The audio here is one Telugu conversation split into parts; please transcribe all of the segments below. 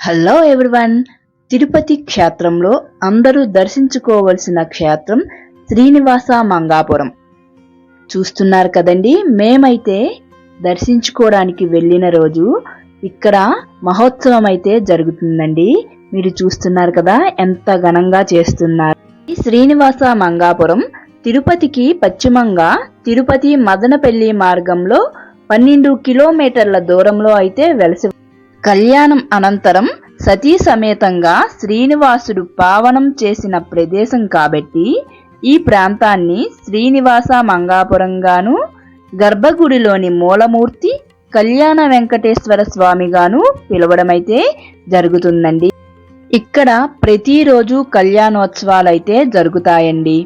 హలో ఎవ్రీవన్ తిరుపతి క్షేత్రంలో అందరూ దర్శించుకోవలసిన క్షేత్రం శ్రీనివాస మంగాపురం. చూస్తున్నారు కదండి మేమైతే దర్శించుకోవడానికి వెళ్ళిన రోజు ఇక్కడ మహోత్సవం అయితే జరుగుతుందండి. మీరు చూస్తున్నారు కదా ఎంత ఘనంగా చేస్తున్నారు. ఈ శ్రీనివాస మంగాపురం తిరుపతికి పశ్చిమంగా తిరుపతి మదనపల్లి మార్గంలో పన్నెండు కిలోమీటర్ల దూరంలో అయితే వెలసి కళ్యాణం అనంతరం సతీ సమేతంగా శ్రీనివాసుడు పావనం చేసిన ప్రదేశం కాబట్టి ఈ ప్రాంతాన్ని శ్రీనివాస మంగాపురంగాను గర్భగుడిలోని మూలమూర్తి కళ్యాణ వెంకటేశ్వర స్వామిగాను పిలవడమైతే జరుగుతుందండి. ఇక్కడ ప్రతిరోజు కళ్యాణోత్సవాలు అయితే జరుగుతాయండి.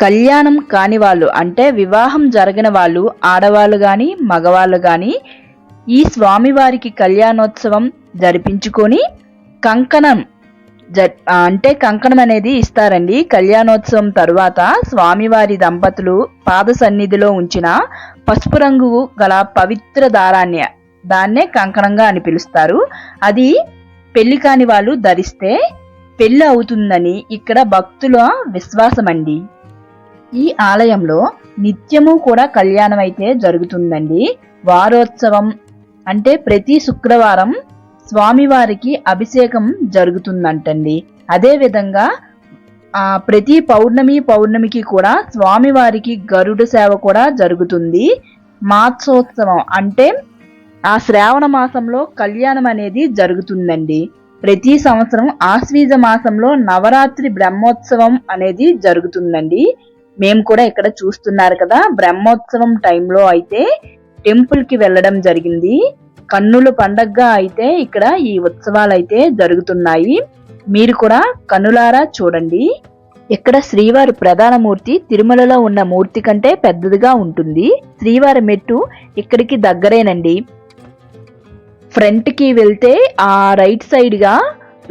కళ్యాణం కాని వాళ్ళు అంటే వివాహం జరగని వాళ్ళు ఆడవాళ్ళు కానీ మగవాళ్ళు కానీ ఈ స్వామివారికి కళ్యాణోత్సవం జరిపించుకొని కంకణం జ అంటే కంకణం అనేది ఇస్తారండి. కళ్యాణోత్సవం తరువాత స్వామివారి దంపతులు పాద సన్నిధిలో ఉంచిన పసుపు రంగు గల పవిత్ర దారాన్ని దాన్నే కంకణంగా అని పిలుస్తారు. అది పెళ్ళి కాని వాళ్ళు ధరిస్తే పెళ్ళి అవుతుందని ఇక్కడ భక్తుల విశ్వాసం అండి ఈ ఆలయంలో నిత్యము కూడా కళ్యాణం అయితే జరుగుతుందండి. వారోత్సవం అంటే ప్రతి శుక్రవారం స్వామివారికి అభిషేకం జరుగుతుందంటండి. అదేవిధంగా ఆ ప్రతి పౌర్ణమి పౌర్ణమికి కూడా స్వామివారికి గరుడ సేవ కూడా జరుగుతుంది. మాత్సోత్సవం అంటే ఆ శ్రావణ మాసంలో కళ్యాణం అనేది జరుగుతుందండి. ప్రతి సంవత్సరం ఆశ్వీజ మాసంలో నవరాత్రి బ్రహ్మోత్సవం అనేది జరుగుతుందండి. మేము కూడా ఇక్కడ చూస్తున్నారు కదా బ్రహ్మోత్సవం టైంలో అయితే టెంపుల్కి వెళ్ళడం జరిగింది. కన్నుల పండగగా అయితే ఇక్కడ ఈ ఉత్సవాలు అయితే జరుగుతున్నాయి. మీరు కూడా కన్నులారా చూడండి. ఇక్కడ శ్రీవారి ప్రధాన మూర్తి తిరుమలలో ఉన్న మూర్తి కంటే పెద్దదిగా ఉంటుంది. శ్రీవారి మెట్టు ఇక్కడికి దగ్గరేనండి. ఫ్రంట్కి వెళ్తే ఆ రైట్ సైడ్గా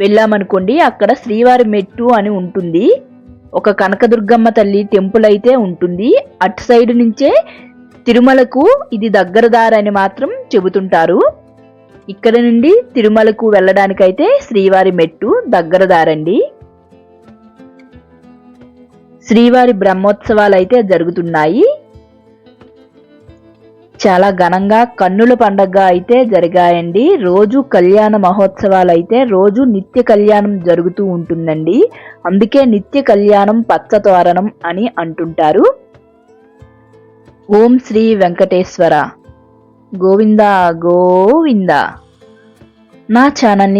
వెళ్ళామనుకోండి అక్కడ శ్రీవారి మెట్టు అని ఉంటుంది. ఒక కనకదుర్గమ్మ తల్లి టెంపుల్ అయితే ఉంటుంది. అటు సైడ్ నుంచే తిరుమలకు ఇది దగ్గర దారని మాత్రం చెబుతుంటారు. ఇక్కడ నుండి తిరుమలకు వెళ్ళడానికైతే శ్రీవారి మెట్టు దగ్గర దారండి. శ్రీవారి బ్రహ్మోత్సవాలు అయితే జరుగుతున్నాయి. చాలా ఘనంగా కన్నుల పండగ అయితే జరిగాయండి. రోజు కళ్యాణ మహోత్సవాలు అయితే రోజు నిత్య కళ్యాణం జరుగుతూ ఉంటుందండి. అందుకే నిత్య కళ్యాణం పచ్చతోరణం అని అంటుంటారు. ఓం శ్రీ వెంకటేశ్వర. గోవింద గోవింద. నా ఛానల్ని